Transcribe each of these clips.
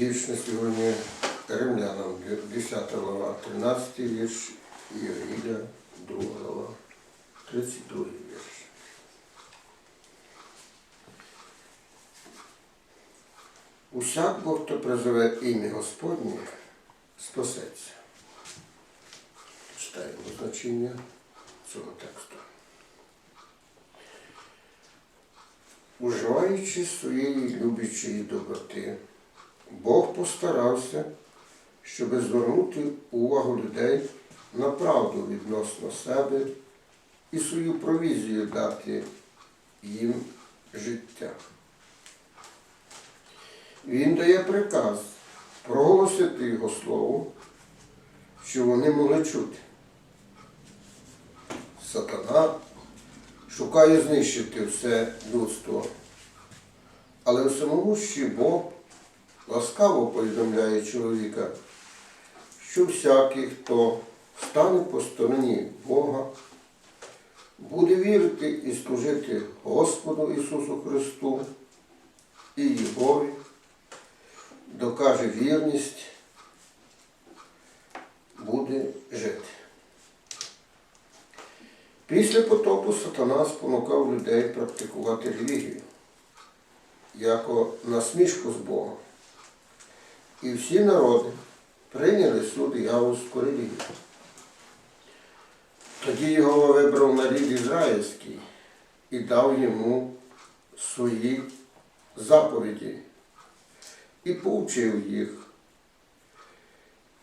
Вірш на сьогодні римлянам, 10 глава, 13 вірш, і Євангелія, 2 глава, 32 вірш. Усяк Бог, хто призове ім'я Господнє, спасеться. Читаємо значення цього тексту. Уживаючи своєї люблячої доброти, Бог постарався, щоб звернути увагу людей на правду відносно себе і свою провізію дати їм життя. Він дає приказ проголосити його слово, що вони могли чути. Сатана шукає знищити все людство, але всемогущий Бог ласкаво повідомляє чоловіка, що всякий, хто стане по стороні Бога, буде вірити і служити Господу Ісусу Христу і Єгові, докаже вірність, буде жити. Після потопу сатана спонукав людей практикувати релігію, яко насмішку з Богом. І всі народи прийняли суд Явузьку релігію. Тоді його вибрав нарід ізраїльський і дав йому свої заповіді і повчив їх.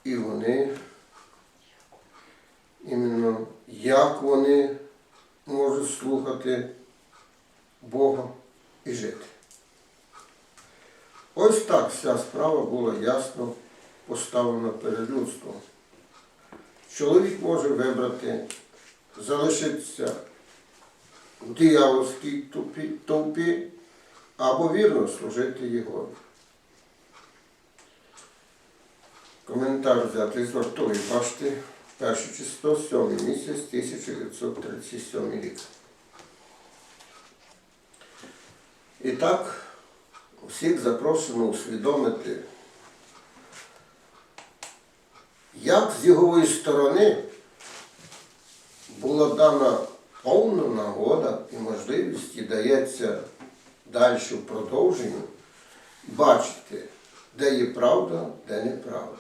І вони іменно як вони можуть слухати Бога і жити. Ось так вся справа була ясно поставлена перед людством. Чоловік може вибрати, залишитися в диявольській товпі або вірно служити Його. Коментар взятий з вартової башти, перше число, сьомий місяць, 1937 рік. І так, всіх запрошено усвідомити, як з його сторони була дана повна нагода і можливість і дається далі в продовженню бачити, де є правда, де неправда,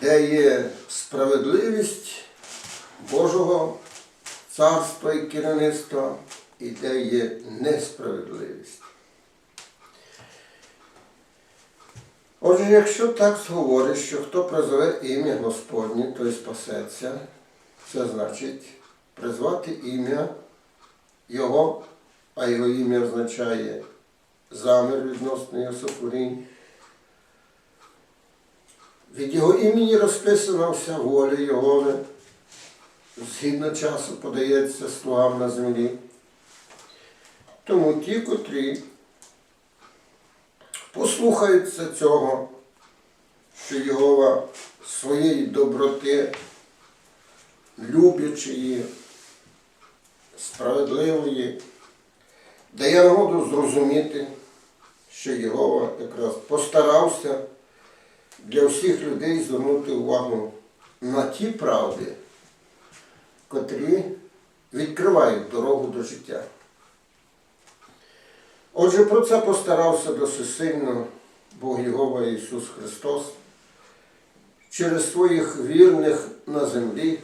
де є справедливість Божого царства і керівництва, і де є несправедливість. Отже, якщо так говорить, що хто призове ім'я Господнє, той спасеться, це значить призвати ім'я Його, а його ім'я означає замір відносно його сотворінь. Від його імені розписана вся воля Його, згідно часу подається слугам на землі. Тому ті, котрі послухаються цього, що Єгова своєї доброти, люблячої, справедливої, дає нагоду зрозуміти, що Єгова якраз постарався для всіх людей звернути увагу на ті правди, котрі відкривають дорогу до життя. Отже, про це постарався досить сильно Бог Єгова Ісус Христос через своїх вірних на землі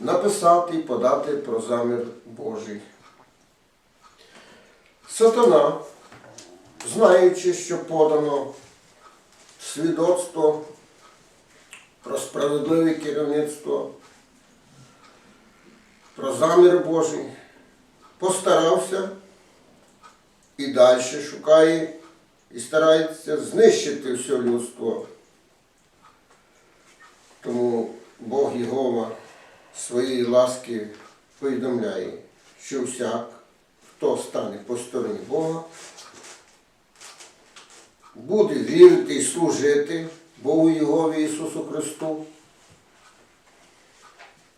написати і подати про замір Божий. Сатана, знаючи, що подано свідоцтво про справедливе керівництво, про замір Божий, постарався і далі шукає і старається знищити все людство. Тому Бог Єгова своєї ласки повідомляє, що всяк, хто стане по стороні Бога, буде вірити і служити Богу Єгові Ісусу Христу.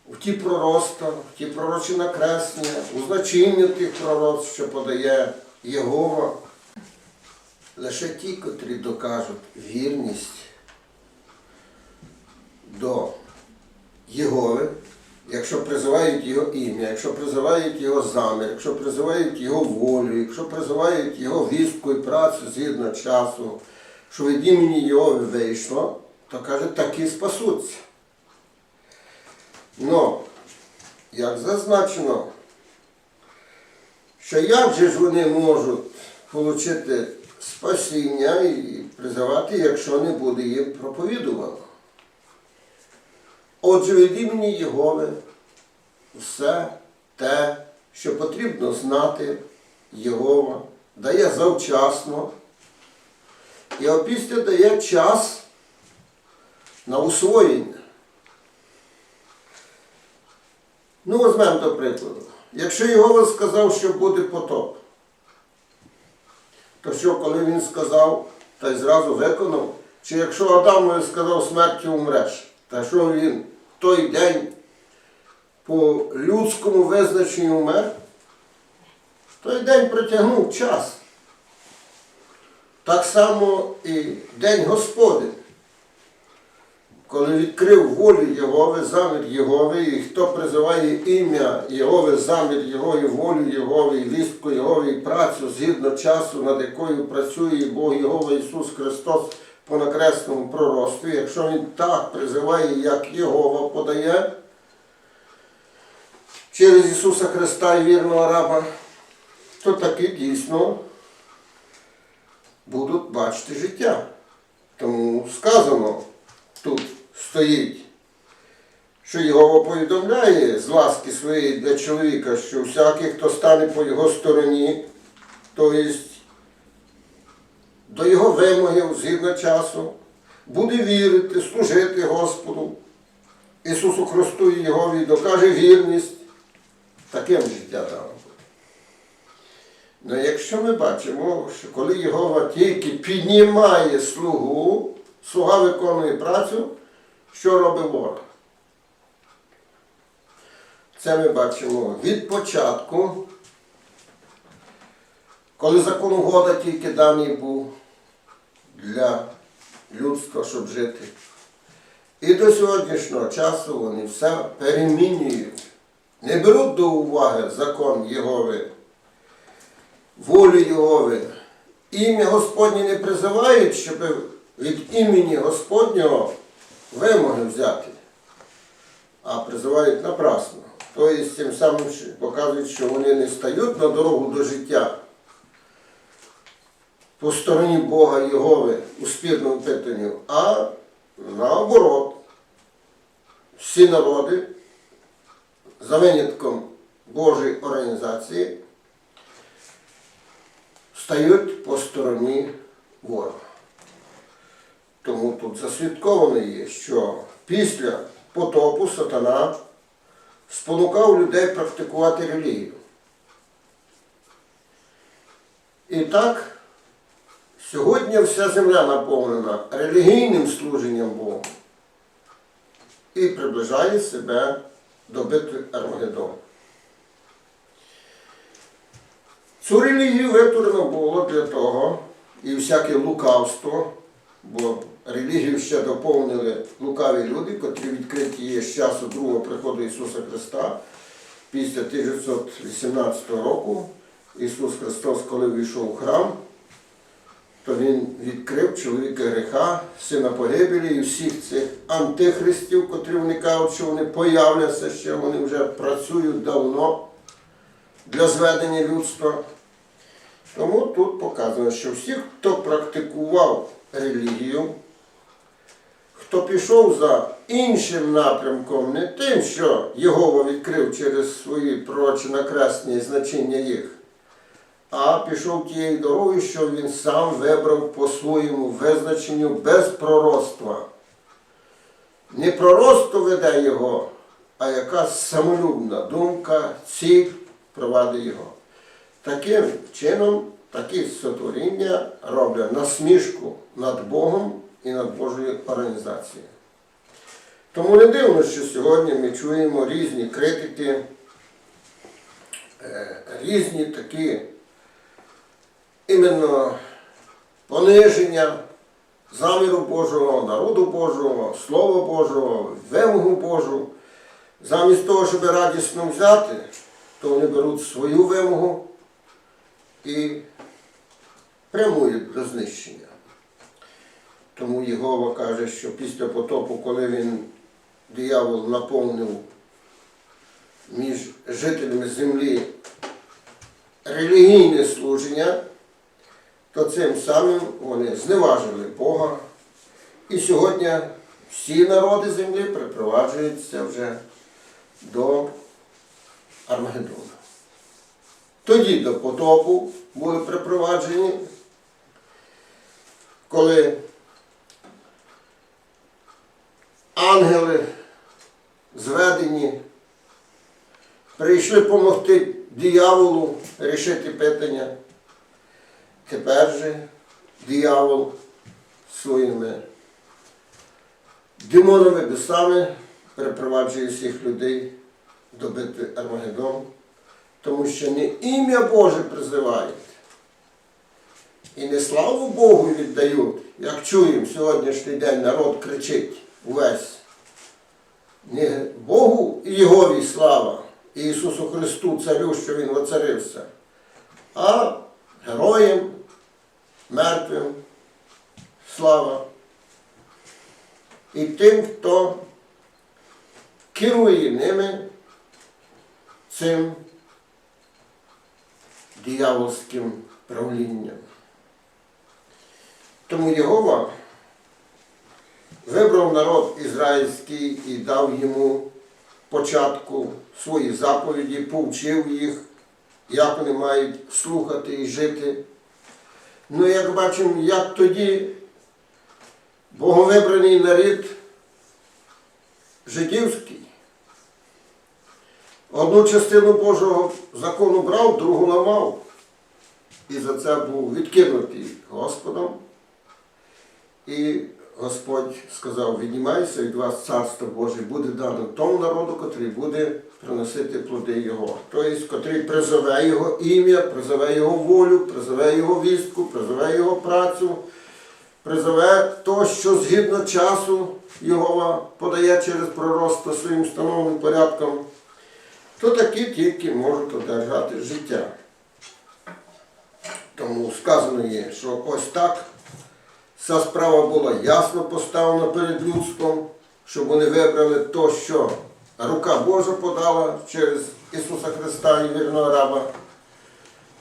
В ті пророцтва, в ті пророчі накреслення, у значення тих пророцтв, що подає Єгова, лише ті, котрі докажуть вірність до Єгови, якщо призивають його ім'я, якщо призивають його замір, якщо призивають його волю, якщо призивають його вістку і працю згідно часу, що від імені Єгови вийшло, то каже, такі спасуться. Но, як зазначено, що як же ж вони можуть отримати спасіння і призивати, якщо не буде їм проповідувано? Отже, від імені Єгови все те, що потрібно знати, Єгова дає завчасно і опісля дає час на усвоєння. Ну, візьмемо. Якщо Єгова сказав, що буде потоп, то що, коли він сказав, та й зразу виконав, чи якщо Адамові сказав смертю умреш, та що він? В той день по людському визначенню умер, той день протягнув час. Так само і День Господень, коли відкрив волю Єгови, замір Єгови, і хто призиває ім'я Єгови, замір Його, волю Єгови, і вістку Єгови, і працю згідно часу, над якою працює Бог Єгова Ісус Христос по накресному пророцтві, якщо Він так призиває, як Єгова подає, через Ісуса Христа і вірного раба, то таки дійсно будуть бачити життя. Тому сказано тут стоїть, що його повідомляє з ласки своєї для чоловіка, що всякий, хто стане по його стороні, тобто до його вимогів згідно часу, буде вірити, служити Господу, Ісусу Христу і Його докаже вірність, таким життя дано. Ну, якщо ми бачимо, що коли Єгова тільки піднімає слугу, слуга виконує працю, що робить ворог? Це ми бачимо від початку, коли закон угода тільки даний був для людства, щоб жити. І до сьогоднішнього часу вони все перемінюють, не беруть до уваги закон Єгови волю Єгови. Ім'я Господнє не призивають, щоб від імені Господнього вимоги взяти, а призивають напрасно. Тобто тим самим показують, що вони не стають на дорогу до життя по стороні Бога Єгови у спірному питанню, а наоборот, всі народи за винятком Божої організації стають по стороні ворога. Тому тут засвідковано є, що після потопу сатана спонукав людей практикувати релігію. І так, сьогодні вся земля наповнена релігійним служенням Богу і приближає себе до битви Армагеддону. Цю релігію витворено було для того, і всяке лукавство, бо релігію ще доповнили лукаві люди, котрі відкриті є з часу другого приходу Ісуса Христа після 1918 року. Ісус Христос, коли війшов у храм, то Він відкрив чоловіка греха, сина погибелі і всіх цих антихристів, котрі вони що вони появляться ще, вони вже працюють давно для зведення людства. Тому тут показано, що всі, хто практикував релігію, хто пішов за іншим напрямком, не тим, що Єгова відкрив через свої пророчі накреслення значення їх, а пішов тією дорогою, що він сам вибрав по своєму визначенню без пророцтва. Не пророцтво веде його, а якась самолюбна думка, ціль провадить його. Таким чином такі сотворіння роблять насмішку над Богом і над Божою організацією. Тому не дивно, що сьогодні ми чуємо різні критики, е, різні такі іменно пониження заміру Божого, народу Божого, Слова Божого, вимогу Божу. Замість того, щоб радісно взяти, то вони беруть свою вимогу і прямують до знищення. Тому Єгова каже, що після потопу, коли він диявол наповнив між жителями землі релігійне служення, то цим самим вони зневажили Бога. І сьогодні всі народи землі припроваджуються вже до Армагеддона. Тоді до потопу були припроваджені, коли ангели зведені прийшли допомогти дияволу рішити питання. Тепер же диявол своїми демонами бісами перепроваджує всіх людей до битви Армагеддон, тому що не ім'я Боже призивають і не славу Богу віддають, як чуємо сьогоднішній день народ кричить увесь. Не Богу і Єгові слава, і Ісусу Христу, Царю, що Він воцарився, а героям, мертвим слава. І тим, хто керує ними цим диявольським правлінням. Тому Єгова вибрав народ ізраїльський і дав йому початку свої заповіді, повчив їх, як вони мають слухати і жити. Ну, як бачимо, як тоді боговибраний нарід жидівський. Одну частину Божого закону брав, другу ламав. І за це був відкинутий Господом. І Господь сказав, віднімайся від вас царство Боже, буде дано тому народу, котрий буде приносити плоди Його. Тобто, котрий призове Його ім'я, призове Його волю, призове Його вістку, призове Його працю, призове то, що згідно часу Його подає через пророцтво своїм встановленим порядком, то такі тільки можуть одержати життя. Тому сказано є, що ось так ця справа була ясно поставлена перед людством, щоб вони вибрали то, що рука Божа подала через Ісуса Христа і вірного раба.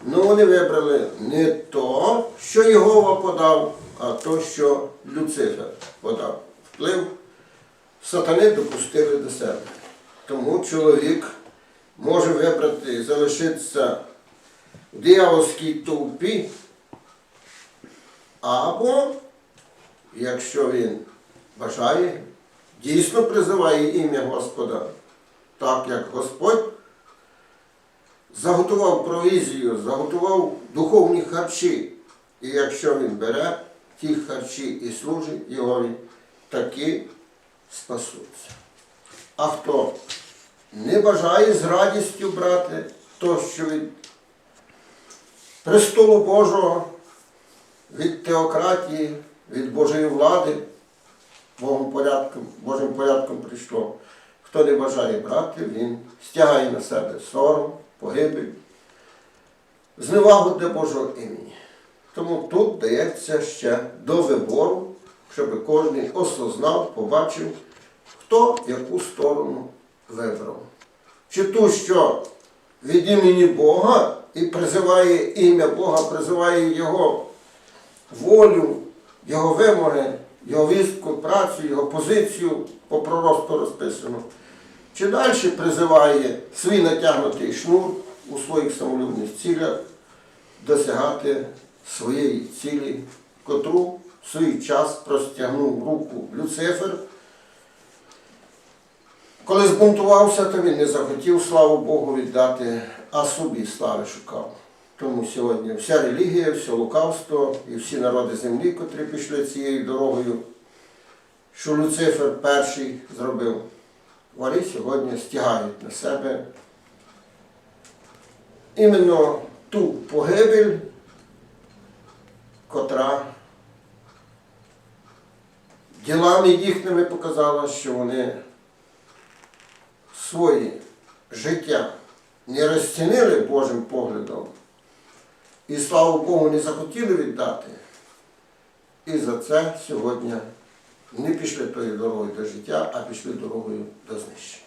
Ну вони вибрали не то, що Єгова подав, а то, що Люцифер подав. Вплив сатани допустили до себе. Тому чоловік може вибрати і залишитися в диявольській толпі, або, якщо він бажає, дійсно призиває ім'я Господа, так як Господь заготував провізію, заготував духовні харчі. І якщо він бере ті харчі і служить Його, такі спасуться. А хто не бажає з радістю брати то, що від престолу Божого, від теократії, від Божої влади, Богом порядком, Божим порядком прийшло. Хто не бажає брати, він стягає на себе сором, погибель, зневагу для Божого імені. Тому тут дається ще до вибору, щоб кожен осознав, побачив, хто яку сторону вибрав. Чи ту, що від імені Бога і призиває ім'я Бога, призиває Його волю, Його вимоги, Його вістку, працю, Його позицію по проросту розписано. Чи далі призиває свій натягнутий шнур у своїх самолюбних цілях досягати своєї цілі, котру в свій час простягнув руку Люцифер. Коли збунтувався, то він не захотів славу Богу віддати, а собі слави шукав. Тому сьогодні вся релігія, все лукавство і всі народи землі, котрі пішли цією дорогою, що Люцифер перший зробив, вони сьогодні стягають на себе іменно ту погибель, котра ділами їхніми показала, що вони свої життя не розцінили Божим поглядом і, слава Богу, не захотіли віддати. І за це сьогодні не пішли тою дорогою до життя, а пішли дорогою до знищення.